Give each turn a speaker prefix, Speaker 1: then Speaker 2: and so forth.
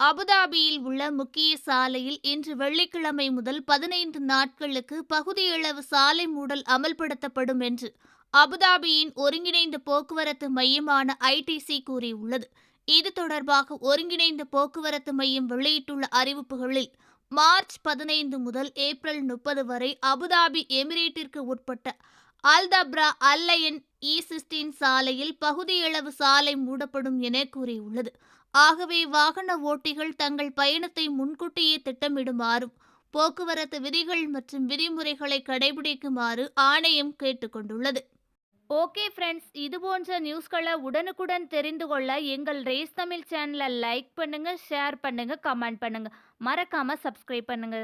Speaker 1: அபுதாபியில் உள்ள முக்கிய சாலையில் இன்று வெள்ளிக்கிழமை முதல் பதினைந்து நாட்களுக்கு பகுதியளவு சாலை மூடல் அமல்படுத்தப்படும் என்று அபுதாபியின் ஒருங்கிணைந்த போக்குவரத்து மையமான ஐடிசி கூறியுள்ளது. இது தொடர்பாக ஒருங்கிணைந்த போக்குவரத்து மையம் வெளியிட்டுள்ள அறிவிப்புகளில் மார்ச் பதினைந்து முதல் ஏப்ரல் முப்பது வரை அபுதாபி எமிரேட்டிற்கு உட்பட்ட அல்தப்ரா அல்லையன் இ சிஸ்டின் சாலையில் பகுதியளவு சாலை மூடப்படும் என கூறியுள்ளது. ஆகவே வாகன ஓட்டிகள் தங்கள் பயணத்தை முன்கூட்டியே திட்டமிடுமாறும் போக்குவரத்து விதிகள் மற்றும் விதிமுறைகளை கடைபிடிக்குமாறு ஆணையம் கேட்டுக்கொண்டுள்ளது ஓகே ஃப்ரெண்ட்ஸ் இது போன்ற நியூஸ்களை உடனுக்குடன் தெரிந்து கொள்ள எங்கள் ரேஸ் தமிழ் சேனலை லைக் பண்ணுங்க ஷேர் பண்ணுங்க கமெண்ட் பண்ணுங்க. மறக்காம சப்ஸ்கிரைப் பண்ணுங்க.